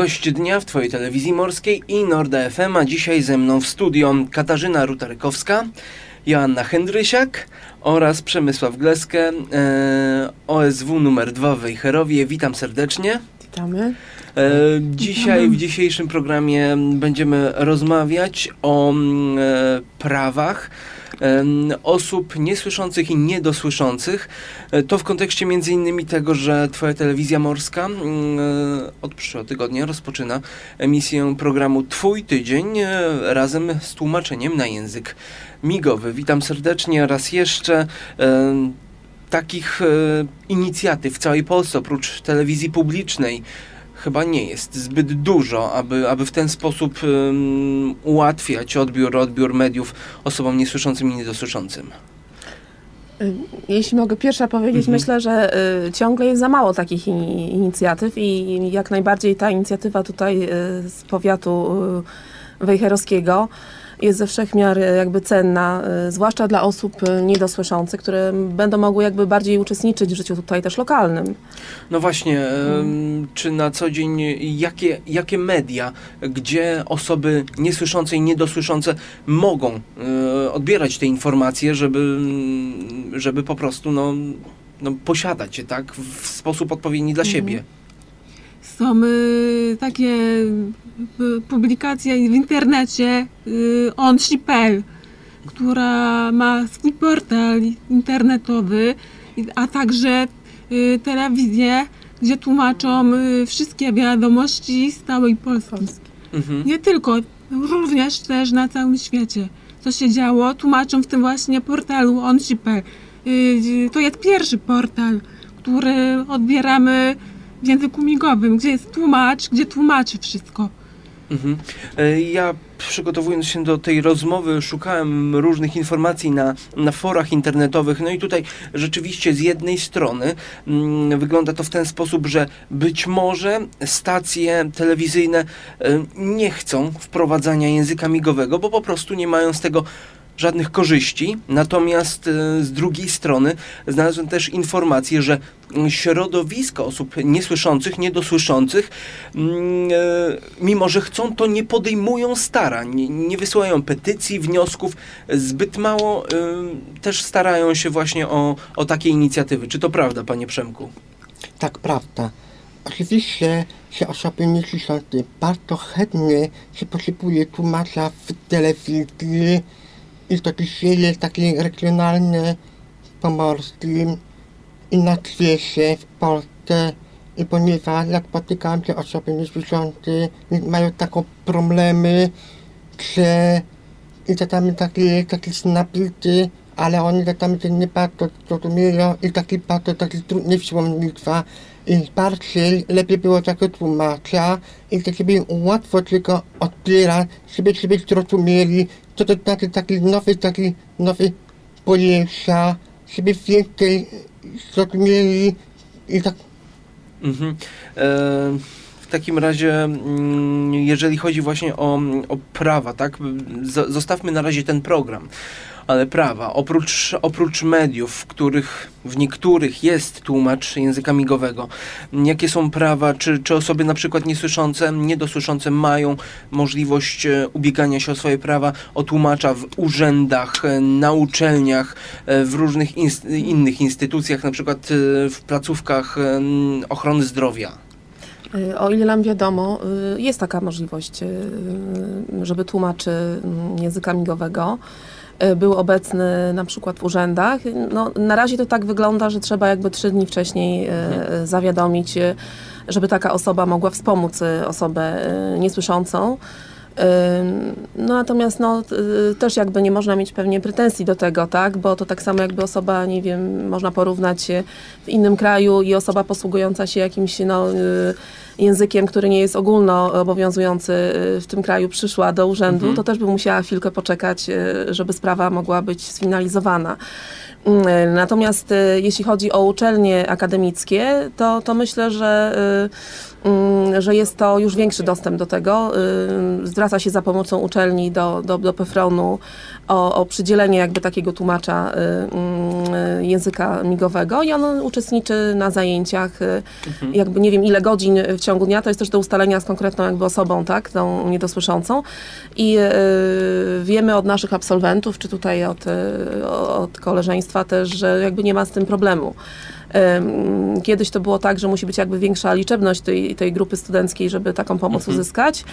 Gość dnia w Twojej telewizji morskiej i Norda FM, a dzisiaj ze mną w studio Katarzyna Rutarykowska, Joanna Hendrysiak oraz Przemysław Gleskę, e, OSW numer 2 w Wejherowie. Witam serdecznie. Witamy. E, dzisiaj w dzisiejszym programie będziemy rozmawiać o mm, e, prawach osób niesłyszących i niedosłyszących. E, To w kontekście między innymi tego, że Twoja telewizja morska mm, od przyszłego tygodnia rozpoczyna emisję programu Twój tydzień razem z tłumaczeniem na język migowy. Witam serdecznie raz jeszcze. Takich e, inicjatyw w całej Polsce, oprócz telewizji publicznej, chyba nie jest zbyt dużo, aby, aby w ten sposób ym, ułatwiać odbiór, odbiór mediów osobom niesłyszącym i niedosłyszącym. Y, Jeśli mogę pierwsza powiedzieć, Mhm. myślę, że y, ciągle jest za mało takich i- inicjatyw i jak najbardziej ta inicjatywa tutaj y, z powiatu y, wejherowskiego jest ze wszech miar y, jakby cenna, y, zwłaszcza dla osób y, niedosłyszących, które będą mogły jakby bardziej uczestniczyć w życiu tutaj też lokalnym. No właśnie, ym, czy na co dzień, jakie, jakie media, gdzie osoby niesłyszące i niedosłyszące mogą odbierać te informacje, żeby, żeby po prostu no, no, posiadać je tak, w sposób odpowiedni dla Mhm. siebie? Są y, takie y, publikacje w internecie y, onsi.pl, która ma swój portal internetowy, a także telewizję, gdzie tłumaczą wszystkie wiadomości z całej Polski. Mhm. Nie tylko, również też na całym świecie. Co się działo, tłumaczą w tym właśnie portalu onsi.pl. To jest pierwszy portal, który odbieramy w języku migowym, gdzie jest tłumacz, gdzie tłumaczy wszystko. Mhm. E, Ja przygotowując się do tej rozmowy szukałem różnych informacji na, na forach internetowych. No i tutaj rzeczywiście z jednej strony mm, wygląda to w ten sposób, że być może stacje telewizyjne e, nie chcą wprowadzania języka migowego, bo po prostu nie mają z tego żadnych korzyści. Natomiast e, z drugiej strony znalazłem też informację, że mm, środowisko osób niesłyszących, niedosłyszących, mm, e, mimo że chcą, to nie podejmują starań, nie, wysyłają petycji, wniosków, zbyt mało e, też starają się właśnie o, o takie inicjatywy. Czy to prawda, panie Przemku? Tak, prawda. Oczywiście, że osoby niesłyszące bardzo chętnie się potrzebuje tłumacza w telewizji i to dzisiaj jest taki regionalny pomorski i na świecie w Polsce. I ponieważ jak spotykam się osoby niesłyszące mają takie problemy, że i czasami takie, takie napisy, ale oni czasami się nie bardzo zrozumieją i taki bardzo taki trudny słownictwa i bardziej lepiej było takie tłumacza i to żeby łatwo tylko odbierać, żeby żeby zrozumieli, co to znaczy taki nowy, taki nowy pojęcia, żeby więcej zrozumieli i tak Mhm. E, w takim razie, mm, jeżeli chodzi właśnie o, o prawa, tak? Zostawmy na razie ten program. Ale prawa, oprócz, oprócz mediów, w których w niektórych jest tłumacz języka migowego, jakie są prawa, czy, czy osoby na przykład niesłyszące, niedosłyszące mają możliwość e, ubiegania się o swoje prawa, o tłumacza w urzędach, e, na uczelniach, e, w różnych inst- innych instytucjach, na przykład w placówkach ochrony zdrowia. O ile nam wiadomo, jest taka możliwość, żeby tłumacz y, języka migowego był obecny na przykład w urzędach. No, na razie to tak wygląda, że trzeba jakby trzy dni wcześniej y, Mhm. zawiadomić, y, żeby taka osoba mogła wspomóc y, osobę y, niesłyszącą. No natomiast no, y, też jakby nie można mieć pewnie pretensji do tego, tak? Bo to tak samo jakby osoba, nie wiem, można porównać się w innym kraju i osoba posługująca się jakimś no, y, językiem, który nie jest ogólno obowiązujący y, w tym kraju, przyszła do urzędu, Mhm. to też by musiała chwilkę poczekać, żeby sprawa mogła być sfinalizowana. Mm, Natomiast jeśli chodzi o uczelnie akademickie, to, to myślę, że, że jest to już większy dostęp do tego. Y, Zwraca się za pomocą uczelni do, do, do PFRON-u o, o przydzielenie jakby takiego tłumacza y, mm, y, języka migowego i on uczestniczy na zajęciach y, jakby nie wiem ile godzin w ciągu dnia, to jest też do ustalenia z konkretną jakby osobą, tak, tą niedosłyszącą i wiemy od naszych absolwentów, czy tutaj od, od koleżeństwa też, że jakby nie ma z tym problemu. Kiedyś to było tak, że musi być jakby większa liczebność tej, tej grupy studenckiej, żeby taką pomoc uzyskać.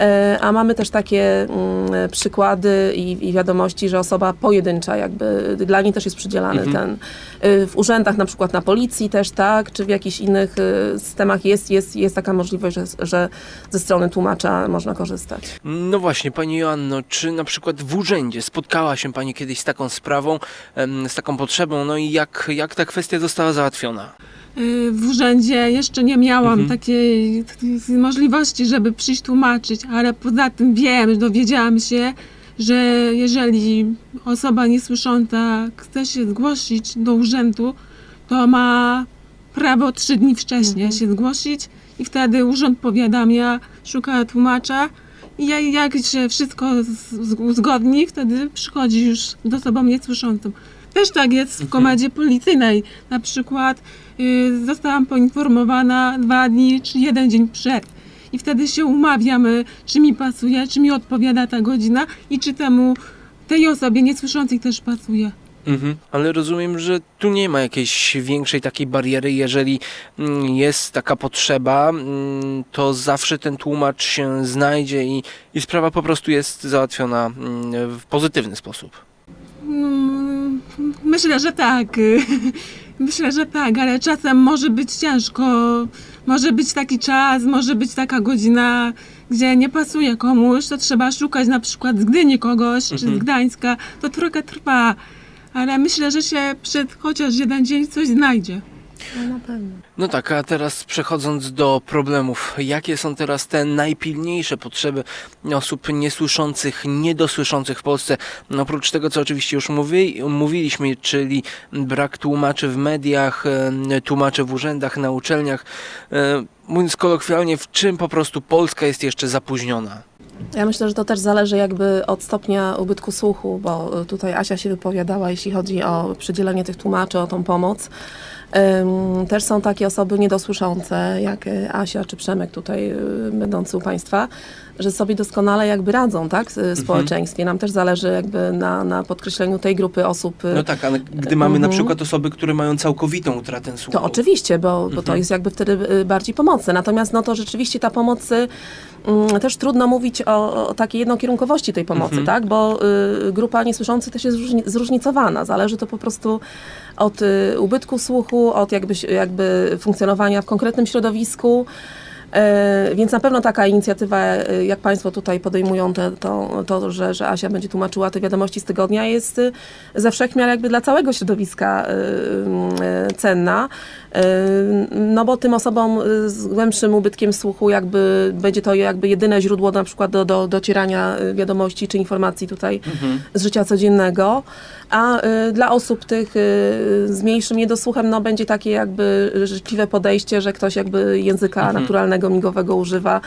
E, A mamy też takie mm, przykłady i, i wiadomości, że osoba pojedyncza jakby dla niej też jest przydzielany ten. y, W urzędach, na przykład na policji też, tak, czy w jakichś innych systemach jest, jest, jest taka możliwość, że, że ze strony tłumacza można korzystać. No właśnie, Pani Joanno, czy na przykład w urzędzie spotkała się Pani kiedyś z taką sprawą, z taką potrzebą, no i jak, jak ta kwestia została załatwiona? Y, W urzędzie jeszcze nie miałam takiej t- możliwości, żeby przyjść tłumaczyć, ale poza tym wiem, dowiedziałam się, że jeżeli osoba niesłysząca chce się zgłosić do urzędu, to ma prawo trzy dni wcześniej się zgłosić i wtedy urząd powiadamia, szuka tłumacza i ja- jak się wszystko uzgodni, wtedy przychodzi już z osobą niesłyszącą. Też tak jest w komendzie policyjnej. Na przykład zostałam poinformowana dwa dni czy jeden dzień przed. I wtedy się umawiamy, czy mi pasuje, czy mi odpowiada ta godzina i czy temu tej osobie niesłyszącej też pasuje. Mhm. Ale rozumiem, że tu nie ma jakiejś większej takiej bariery. Jeżeli mm, jest taka potrzeba, mm, to zawsze ten tłumacz się znajdzie i, i sprawa po prostu jest załatwiona mm, w pozytywny sposób. Myślę, że tak. Myślę, że tak, ale czasem może być ciężko. Może być taki czas, może być taka godzina, gdzie nie pasuje komuś, to trzeba szukać na przykład z Gdyni kogoś, czy z Gdańska. To trochę trwa, ale myślę, że się przed chociaż jeden dzień coś znajdzie. No na pewno. No tak, a teraz przechodząc do problemów, jakie są teraz te najpilniejsze potrzeby osób niesłyszących, niedosłyszących w Polsce? No, oprócz tego, co oczywiście już mówi, mówiliśmy, czyli brak tłumaczy w mediach, e, tłumaczy w urzędach, na uczelniach. E, Mówiąc kolokwialnie, w czym po prostu Polska jest jeszcze zapóźniona? Ja myślę, że to też zależy jakby od stopnia ubytku słuchu, bo tutaj Asia się wypowiadała, jeśli chodzi o przydzielenie tych tłumaczy, o tą pomoc. Też są takie osoby niedosłyszące, jak y, Asia czy Przemek tutaj y, będący u Państwa, że sobie doskonale jakby radzą, tak, w społeczeństwie. Nam też zależy jakby na, na podkreśleniu tej grupy osób. y, No tak, ale gdy mamy na Mhm. przykład osoby, które mają całkowitą utratę słuchu. To oczywiście, bo, bo to Mhm. jest jakby wtedy y, bardziej pomocne. Natomiast no to rzeczywiście ta pomoc, y, mm, też trudno mówić o, o takiej jednokierunkowości tej pomocy, Mhm. tak? Bo y, grupa niesłyszących też jest zróżni- zróżnicowana. Zależy to po prostu od y, ubytku słuchu, od jakby, jakby funkcjonowania w konkretnym środowisku. E, Więc na pewno taka inicjatywa, e, jak Państwo tutaj podejmują te, to, to że, że Asia będzie tłumaczyła te wiadomości z tygodnia, jest e, ze wszechmiar jakby dla całego środowiska e, e, cenna. E, No bo tym osobom z głębszym ubytkiem słuchu jakby będzie to jakby jedyne źródło na przykład do, do docierania wiadomości czy informacji tutaj z życia codziennego. A y, dla osób tych y, z mniejszym niedosłuchem no, będzie takie jakby życzliwe podejście, że ktoś jakby języka naturalnego, migowego używa,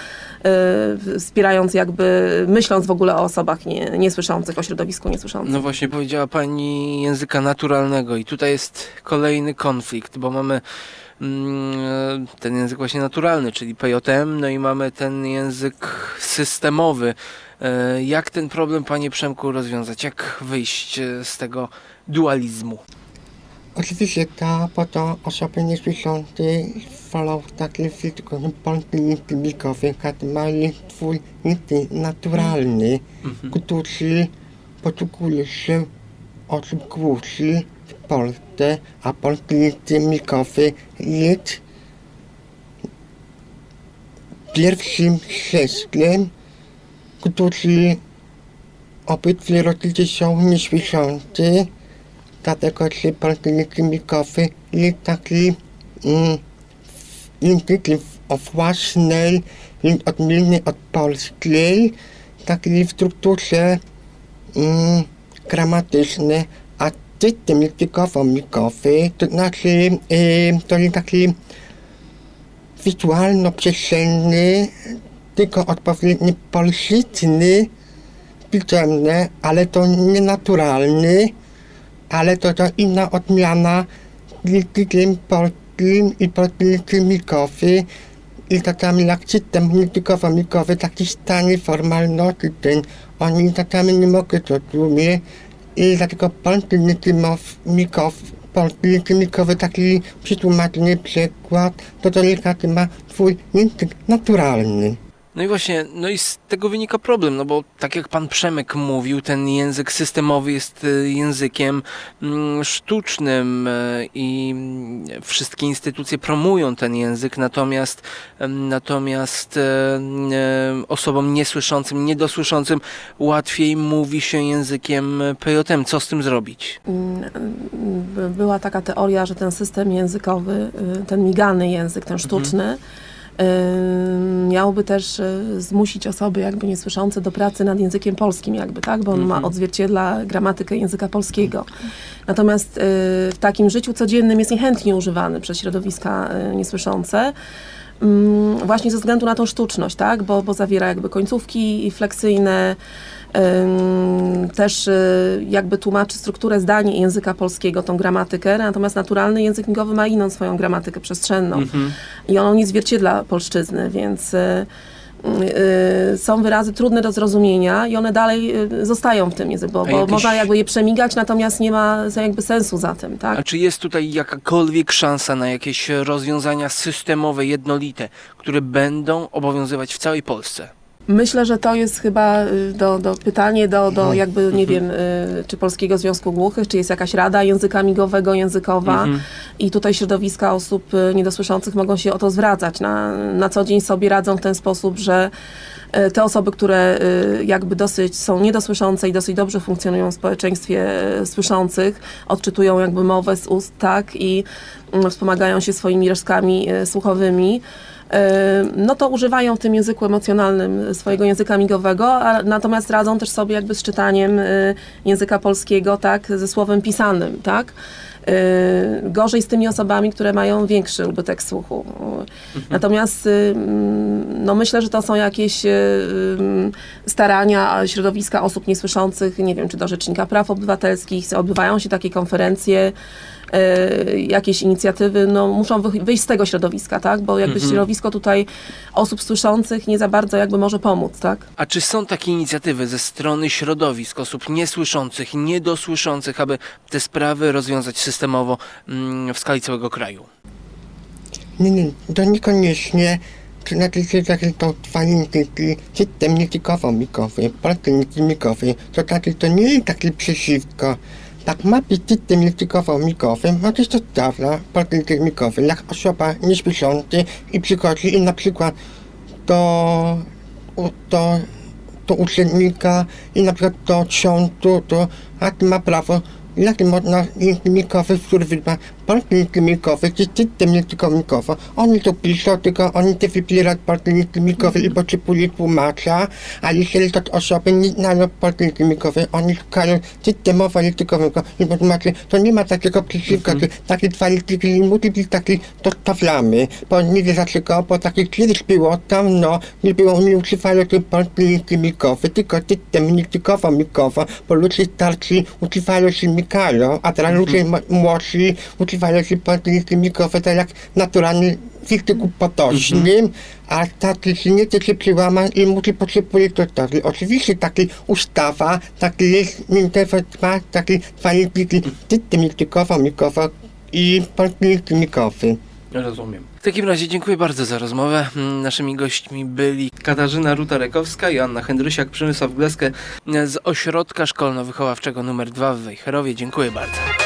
y, wspierając jakby, myśląc w ogóle o osobach nie, niesłyszących, o środowisku niesłyszącym. No właśnie powiedziała Pani języka naturalnego i tutaj jest kolejny konflikt, bo mamy ten język właśnie naturalny, czyli PJM, no i mamy ten język systemowy. E, Jak ten problem, Panie Przemku, rozwiązać? Jak wyjść e, z tego dualizmu? Oczywiście ta po to osoby niesłyszące wolą taki filtr polski mikowy, który mają twój język naturalny, który posługuje się osób głuszy Polsce, a polski język mikowy jest pierwszym środkiem, który obydwie rodzice są niesłyszący, dlatego że polski język mikowy jest taki mm, językiem o własnej, jest odmienny od polskiej, taki w strukturze mm, gramatycznej, system językowo-mikowy, to znaczy y, to jest taki wizualno-przestrzenny, tylko odpowiedni polszczyzny, pisemne, ale to nienaturalny, ale to to inna odmiana językiem polskim i polskimi i to tam jak czytam językowo-mikowy, taki stanie formalności ten, oni tam nie mogą to rozumie i dlatego polski językowy, polski językowy taki przetłumaczony przykład, to delikatny ma swój język naturalny. No i właśnie, no i z tego wynika problem, no bo tak jak pan Przemek mówił, ten język systemowy jest e, językiem mm, sztucznym e, i mm, wszystkie instytucje promują ten język, natomiast em, natomiast e, osobom niesłyszącym, niedosłyszącym łatwiej mówi się językiem PJM. Co z tym zrobić? Mm, by- Była taka teoria, że ten system językowy, y, ten migany język, ten sztuczny, y, miałby też y, zmusić osoby jakby niesłyszące do pracy nad językiem polskim jakby, tak? Bo on ma odzwierciedla gramatykę języka polskiego. Natomiast y, w takim życiu codziennym jest niechętnie używany przez środowiska y, niesłyszące. Właśnie ze względu na tą sztuczność, tak? Bo, bo zawiera jakby końcówki fleksyjne, też y, jakby tłumaczy strukturę zdań języka polskiego, tą gramatykę, natomiast naturalny język migowy ma inną swoją gramatykę przestrzenną i on nie zwierciedla polszczyzny, więc y, y, są wyrazy trudne do zrozumienia i one dalej zostają w tym języku, bo, bo jakieś- można jakby je przemigać, natomiast nie ma jakby sensu za tym, tak? A czy jest tutaj jakakolwiek szansa na jakieś rozwiązania systemowe, jednolite, które będą obowiązywać w całej Polsce? Myślę, że to jest chyba y, do, do pytanie do, do jakby, nie wiem, y, czy Polskiego Związku Głuchych, czy jest jakaś rada języka migowego, językowa. I tutaj środowiska osób y, niedosłyszących mogą się o to zwracać. Na, na co dzień sobie radzą w ten sposób, że te osoby, które jakby dosyć są niedosłyszące i dosyć dobrze funkcjonują w społeczeństwie słyszących, odczytują jakby mowę z ust, tak, i y, wspomagają się swoimi resztkami słuchowymi, no to używają w tym języku emocjonalnym swojego języka migowego, a natomiast radzą też sobie jakby z czytaniem y, języka polskiego, tak, ze słowem pisanym, tak. Y, Gorzej z tymi osobami, które mają większy ubytek słuchu. Natomiast y, mm, no myślę, że to są jakieś starania środowiska osób niesłyszących, nie wiem, czy do Rzecznika Praw Obywatelskich, odbywają się takie konferencje, jakieś inicjatywy, no muszą wy- wyjść z tego środowiska, tak? Bo jakby środowisko tutaj osób słyszących nie za bardzo jakby może pomóc, tak? A czy są takie inicjatywy ze strony środowisk osób niesłyszących, niedosłyszących, aby te sprawy rozwiązać systemowo mm, w skali całego kraju? Nie, nie, to niekoniecznie. To znaczy, że takie to dwa języki, system językowo-mikowy, polski językowy, to znaczy, to nie jest takie przeciwko. Tak ma być system językowo-mikowy, no to jest to dawno, polski językowy, jak osoba niesłysząca i przychodzi i na przykład do, do, do urzędnika i na przykład do sądu, to a ma prawo jak można który ma polski językowy, czy system językowy, oni to piszą, tylko oni to wybierają polski językowy i potrzebują tłumacza, a jeżeli to osoby nie znają polski językowy, oni szukają systemowo językowego i tłumaczy, to nie ma takiego przeciwka, że takie dwa nie musi być taki dostawlamy, bo nie wie dlaczego, bo takie kiedyś było dawno, nie było, nie używają tej polski językowy, tylko system językowo-mikowy, bo ludzie starsi używają się a teraz ludzie m- młodsi używają się polski językowy, tak jak naturalny w języku potocznym, a taki się nie chce się przełamać i musi potrzebuje to tak. Oczywiście taki ustawa, taki jest interfejs, taki języki, system językowo-mikowy i polski językowy. Rozumiem. W takim razie dziękuję bardzo za rozmowę. Mm, Naszymi gośćmi byli Katarzyna Ruta-Rekowska i Anna Hendrysiak, Przemysław Gleskę z Ośrodka Szkolno-Wychowawczego nr 2 w Wejherowie. Dziękuję bardzo.